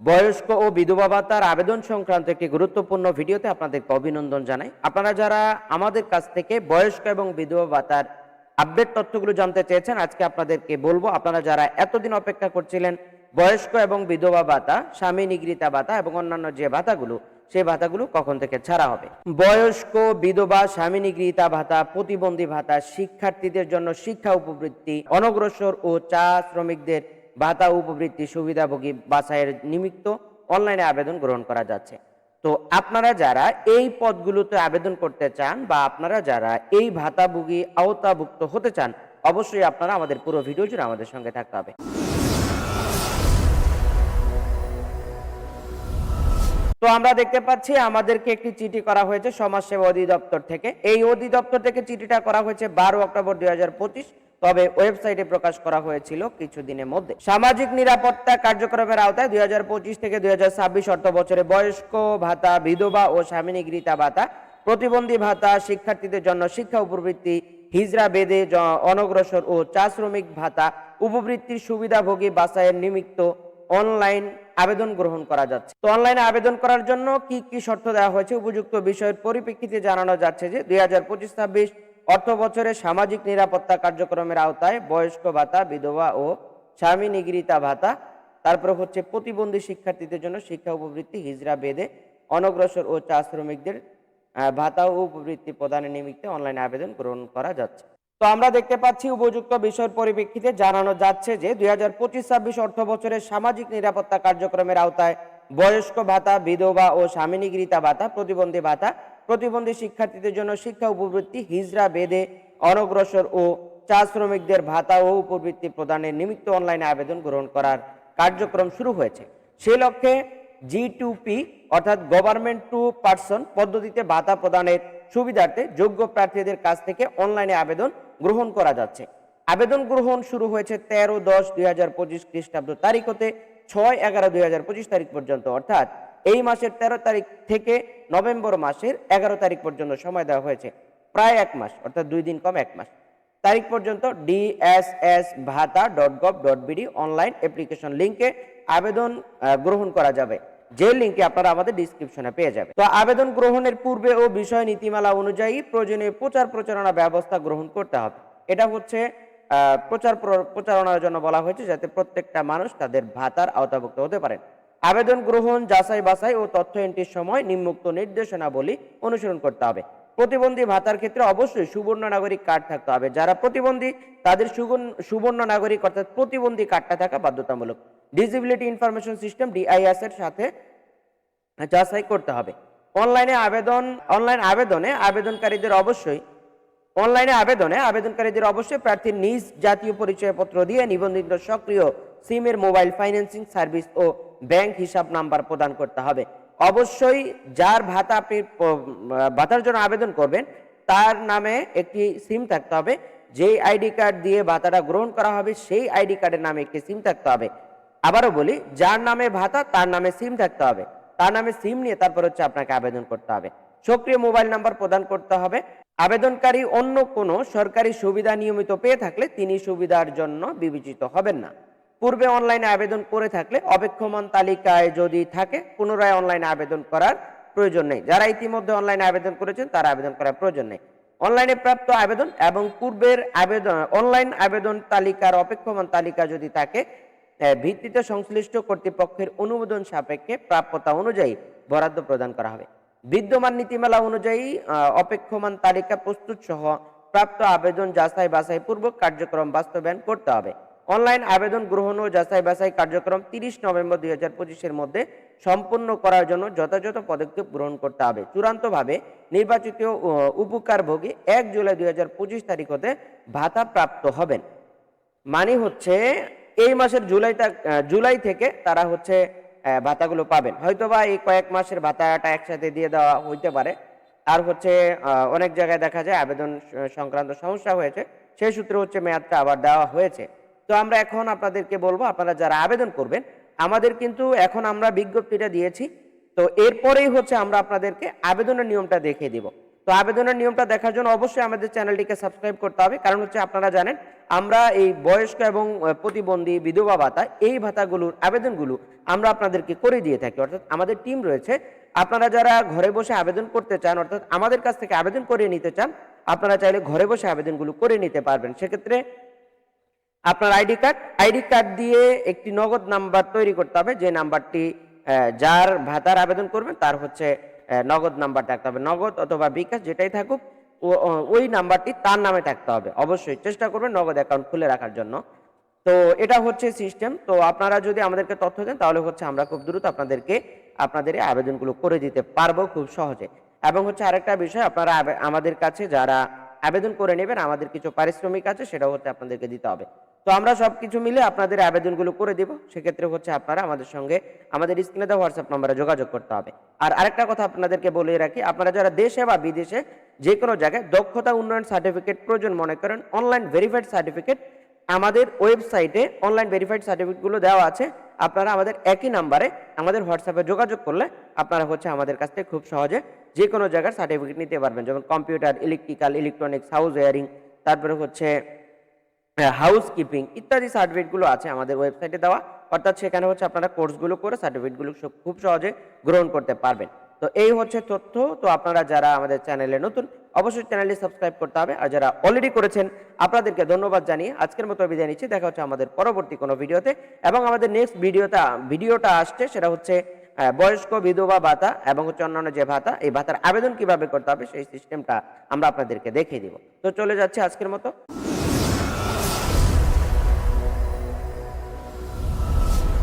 বয়স্ক ও বিধবা ভাতার আবেদন সংক্রান্ত একটি গুরুত্বপূর্ণ ভিডিওতে আপনাদেরকে অভিনন্দন জানাই। আপনারা যারা আমাদের কাছ থেকে বয়স্ক এবং বিধবা ভাতার আপডেট তথ্যগুলো জানতে চেয়েছেন, আজকে আপনাদেরকে বলব, আপনারা যারা এতদিন অপেক্ষা করছিলেন বয়স্ক এবং বিধবা ভাতা, স্বামী নিগৃহীতা ভাতা এবং অন্যান্য যে ভাতাগুলো, সেই ভাতাগুলো কখন থেকে ছাড়া হবে? বয়স্ক, বিধবা, স্বামী নিগৃহীতা ভাতা, প্রতিবন্ধী ভাতা, শিক্ষার্থীদের জন্য শিক্ষা উপবৃত্তি, অনগ্রসর ও চা শ্রমিকদের ভাতা উপবৃত্তি সুবিধাভোগী বাছাইয়ের নিমিত্ত অনলাইনে আবেদন গ্রহণ করা যাচ্ছে। তো আপনারা যারা এই পদগুলোতে আবেদন করতে চান বা আপনারা যারা এই ভাতাভোগী আওতাভুক্ত হতে চান, অবশ্যই আপনারা আমাদের পুরো ভিডিও জুড়ে আমাদের সঙ্গে থাকতে হবে। তো আমরা দেখতে পাচ্ছি আমাদেরকে একটি চিঠি করা হয়েছে সমাজসেবা অধিদপ্তর থেকে। এই অধিদপ্তর থেকে চিঠিটা করা হয়েছে বারো অক্টোবর দুই হাজার পঁচিশ। তবে ওয়েবসাইটে প্রকাশ করা হয়েছিল কিছুদিনের মধ্যে। সামাজিক নিরাপত্তা কার্যক্রমের আওতায় দুই থেকে দুই অর্থ বছরে বয়স্ক ভাতা, বিধবা ও স্বামী নিগৃহীতা ভাতা, প্রতিবন্ধী ভাতা, শিক্ষার্থীদের জন্য শিক্ষা উপবৃত্তি হিজরা বেদে অনগ্রসর ও চা শ্রমিক ভাতা উপবৃত্তির সুবিধাভোগী বাছাইয়ের নিমিত্ত অনলাইন আবেদন গ্রহণ করা যাচ্ছে। তো অনলাইনে আবেদন করার জন্য কি কি শর্ত দেওয়া হয়েছে? উপযুক্ত বিষয়ের পরিপ্রেক্ষিতে জানানো যাচ্ছে যে দুই হাজার পঁচিশ ছাব্বিশ অর্থ বছরে সামাজিক নিরাপত্তা কার্যক্রমের আওতায় বয়স্ক ভাতা, বিধবা ও স্বামী নিগৃহীতা ভাতা। তারপর হচ্ছে প্রতিবন্ধী শিক্ষার্থীদের জন্য শিক্ষা উপবৃত্তি হিজরা বেদে, অনগ্রসর ও চা শ্রমিকদের ভাতা ও উপবৃত্তি প্রদানের নিমিত্তে অনলাইনে আবেদন গ্রহণ করা যাচ্ছে। তো আমরা দেখতে পাচ্ছি উপযুক্ত বিষয়ের পরিপ্রেক্ষিতে জানানো যাচ্ছে যে দুই হাজার পঁচিশ ছাব্বিশ অর্থ বছরের সামাজিক নিরাপত্তা কার্যক্রমের আওতায় বয়স্ক ভাতা, বিধবা ও স্বামী নিগৃহীতা ভাতা, প্রতিবন্ধী ভাতা প্রতিবন্ধী শিক্ষার্থীদের জন্য শিক্ষা উপবৃত্তি হিজরা বেদে, অনগ্রসর ও চা শ্রমিকদের ভাতা ও উপবৃত্তি প্রদানের নিমিত্ত অনলাইনে আবেদন গ্রহণ করার কার্যক্রম শুরু হয়েছে। সেই লক্ষ্যে জি টু পি অর্থাৎ গভর্নমেন্ট টু পার্সন পদ্ধতিতে ভাতা প্রদানের সুবিধার্থে যোগ্য প্রার্থীদের কাছ থেকে অনলাইনে আবেদন গ্রহণ করা যাচ্ছে। আবেদন গ্রহণ শুরু হয়েছে তেরো দশ দুই হাজার পঁচিশ খ্রিস্টাব্দ তারিখ হতে ছয় এগারো দুই হাজার পঁচিশ তারিখ পর্যন্ত, অর্থাৎ এই মাসের তেরো তারিখ থেকে নভেম্বর মাসের এগারো তারিখ পর্যন্ত সময় দেওয়া হয়েছে। প্রায় এক মাস, অর্থাৎ দুই দিন কম এক মাস। তারিখ পর্যন্ত ডিএসএস ভাতা dot gov dot BD online application লিঙ্কে আবেদন গ্রহণ করা যাবে। যে লিঙ্কে আপনারা আমাদের ডিসক্রিপশনে পেয়ে যাবেন। তো আবেদন গ্রহণের পূর্বে ও বিষয় নীতিমালা অনুযায়ী প্রয়োজনীয় প্রচার প্রচারণা ব্যবস্থা গ্রহণ করতে হবে। এটা হচ্ছে প্রচার প্রচারণার জন্য বলা হয়েছে যাতে প্রত্যেকটা মানুষ তাদের ভাতার আওতাভুক্ত হতে পারেন আবেদন গ্রহণ, যাচাই বাছাই ও তথ্য এন্ট্রির সময় নিম্মুক্ত নির্দেশনাবলী অনুসরণ করতে হবে। প্রতিবন্ধী ভাতার ক্ষেত্রে অবশ্যই সুবর্ণ নাগরিক কার্ড থাকতে হবে। যারা প্রতিবন্ধী, তাদের সুবর্ণ নাগরিক অর্থাৎ প্রতিবন্ধী কার্ডটা থাকা বাধ্যতামূলক। ডিসেবিলিটি ইনফরমেশন সিস্টেম ডিআইএস এর সাথে যাচাই করতে হবে। অনলাইনে আবেদন অনলাইন আবেদনে আবেদনকারীদের অবশ্যই অনলাইনে আবেদনে আবেদনকারীদের অবশ্যই প্রার্থীর নিজ জাতীয় পরিচয়পত্র দিয়ে নিবন্ধিত সক্রিয় সিমের মোবাইল ফাইন্যান্সিং সার্ভিস ও ব্যাংক হিসাব নাম্বার প্রদান করতে হবে। অবশ্যই যার ভাতা আপনি ভাতার জন্য আবেদন করবেন, তার নামে একটি সিম থাকতে হবে। যেই আইডি কার্ড দিয়ে ভাতাটা গ্রহণ করা হবে, সেই আইডি কার্ডের নামে একটি সিম থাকতে হবে। আবারও বলি, যার নামে ভাতা, তার নামে সিম থাকতে হবে। তার নামে সিম নিয়ে তারপর হচ্ছে আপনাকে আবেদন করতে হবে। সক্রিয় মোবাইল নাম্বার প্রদান করতে হবে। আবেদনকারী অন্য কোনো সরকারি সুবিধা নিয়মিত পেয়ে থাকলে তিনি সুবিধার জন্য বিবেচিত হবেন না। পূর্বে অনলাইনে আবেদন করে থাকলে অপেক্ষমান তালিকায় যদি থাকে, পুনরায় অনলাইনে আবেদন করার প্রয়োজন নেই। যারা ইতিমধ্যে অনলাইনে আবেদন করেছেন, তারা আবেদন করার প্রয়োজন নেই। অনলাইনে প্রাপ্ত আবেদন এবং পূর্বের আবেদন অনলাইন আবেদন তালিকার অপেক্ষমান তালিকা যদি থাকে ভিত্তিতে সংশ্লিষ্ট কর্তৃপক্ষের অনুমোদন সাপেক্ষে প্রাপ্যতা অনুযায়ী বরাদ্দ প্রদান করা হবে। বিদ্যমান নীতিমালা অনুযায়ী অপেক্ষমান তালিকা প্রস্তুত সহ প্রাপ্ত আবেদন যাচাই বাছাই পূর্বক কার্যক্রম বাস্তবায়ন করতে হবে। অনলাইন আবেদন গ্রহণ ও যাচাই বাছাই কার্যক্রম তিরিশ নভেম্বর দুই হাজার পঁচিশের মধ্যে সম্পূর্ণ করার জন্য যথাযথ পদক্ষেপ গ্রহণ করতে হবে। চূড়ান্তভাবে নির্বাচিত উপকারভোগী এক জুলাই দুই হাজার পঁচিশ তারিখ হতে ভাতা প্রাপ্ত হবেন। মানে হচ্ছে এই মাসের জুলাই জুলাই থেকে তারা হচ্ছে ভাতাগুলো পাবেন। হয়তোবা এই কয়েক মাসের ভাতাটা একসাথে দিয়ে দেওয়া হইতে পারে। আর হচ্ছে অনেক জায়গায় দেখা যায় আবেদন সংক্রান্ত সমস্যা হয়েছে। সেই সূত্রে হচ্ছে মেয়াদটা আবার দেওয়া হয়েছে। তো আমরা এখন আপনাদেরকে বলব, আপনারা যারা আবেদন করবেন, আমাদের কিন্তু এখন আমরা বিজ্ঞপ্তিটা দিয়েছি। তো এরপরেই হচ্ছে আমরা আপনাদেরকে আবেদনের নিয়মটা দেখিয়ে দিব। তো আবেদনের নিয়মটা দেখার জন্য অবশ্যই আমাদের চ্যানেলটিকে সাবস্ক্রাইব করতে হবে। কারণ হচ্ছে আপনারা জানেন, আমরা এই বয়স্ক এবং প্রতিবন্ধী বিধবা ভাতা, এই ভাতাগুলোর আবেদনগুলো আমরা আপনাদেরকে করে দিয়ে থাকি। অর্থাৎ আমাদের টিম রয়েছে। আপনারা যারা ঘরে বসে আবেদন করতে চান, অর্থাৎ আমাদের কাছ থেকে আবেদন করে নিতে চান, আপনারা চাইলে ঘরে বসে আবেদনগুলো করে নিতে পারবেন। সেক্ষেত্রে আপনার আইডি কার্ড আইডি কার্ড দিয়ে একটি নগদ নাম্বার তৈরি করতে হবে, যে নাম্বারটি যার ভাতার আবেদন করবেন, তার হচ্ছে নগদ নাম্বার থাকতে হবে। নগদ অথবা বিকাশ যেটাই থাকুক ওই নাম্বারটি তার নামে থাকতে হবে। অবশ্যই চেষ্টা করবেন নগদ অ্যাকাউন্ট খুলে রাখার জন্য। তো এটা হচ্ছে সিস্টেম। তো আপনারা যদি আমাদেরকে তথ্য দেন, তাহলে হচ্ছে আমরা খুব দ্রুত আপনাদেরকে, আপনাদের এই আবেদনগুলো করে দিতে পারব খুব সহজে। এবং হচ্ছে আরেকটা বিষয়, আপনারা আমাদের কাছে যারা আবেদন করে নেবেন, আমাদের কিছু পারিশ্রমিক আছে সেটা হচ্ছে আপনাদেরকে দিতে হবে। তো আমরা সবকিছু মিলে আপনাদের আবেদনগুলো করে দিব, সেক্ষেত্রে হচ্ছে আপনারা আমাদের সঙ্গে আমাদের স্ক্রিনে দেওয়া হোয়াটসঅ্যাপ নম্বরে যোগাযোগ করতে হবে। আর আরেকটা কথা আপনাদেরকে বলে রাখি, আপনারা যারা দেশে বা বিদেশে যে কোনো জায়গায় দক্ষতা উন্নয়ন সার্টিফিকেট প্রয়োজন মনে করেন অনলাইন ভেরিফাইড সার্টিফিকেট আমাদের ওয়েবসাইটে অনলাইন ভেরিফাইড সার্টিফিকেটগুলো দেওয়া আছে। আপনারা আমাদের একই নাম্বারে আমাদের হোয়াটসঅ্যাপে যোগাযোগ করলে আপনারা হচ্ছে আমাদের কাছ থেকে খুব সহজে যে কোনো জায়গার সার্টিফিকেট নিতে পারবেন। যেমন computer electrical electronics house wiring তারপরে হচ্ছে হাউস কিপিং ইত্যাদি সার্টিফিকেটগুলো আছে আমাদের ওয়েবসাইটে দেওয়া। অর্থাৎ সেখানে হচ্ছে আপনারা কোর্সগুলো করে সার্টিফিকেটগুলো খুব সহজে গ্রহণ করতে পারবেন। তো এই হচ্ছে তথ্য। তো আপনারা যারা আমাদের চ্যানেলে নতুন অবশ্যই চ্যানেলটি সাবস্ক্রাইব করতে হবে। আর যারা অলরেডি করেছেন, আপনাদেরকে ধন্যবাদ জানিয়ে আজকের মতো বিদায় নিচ্ছি। দেখা হচ্ছে আমাদের পরবর্তী কোনো ভিডিওতে। এবং আমাদের নেক্সট ভিডিওটা ভিডিওটা আসছে, সেটা হচ্ছে বয়স্ক বিধবা ভাতা এবং হচ্ছে অন্যান্য যে ভাতা, এই ভাতার আবেদন কীভাবে করতে হবে, সেই সিস্টেমটা আমরা আপনাদেরকে দেখিয়ে দিব। তো চলে যাচ্ছে আজকের মতো।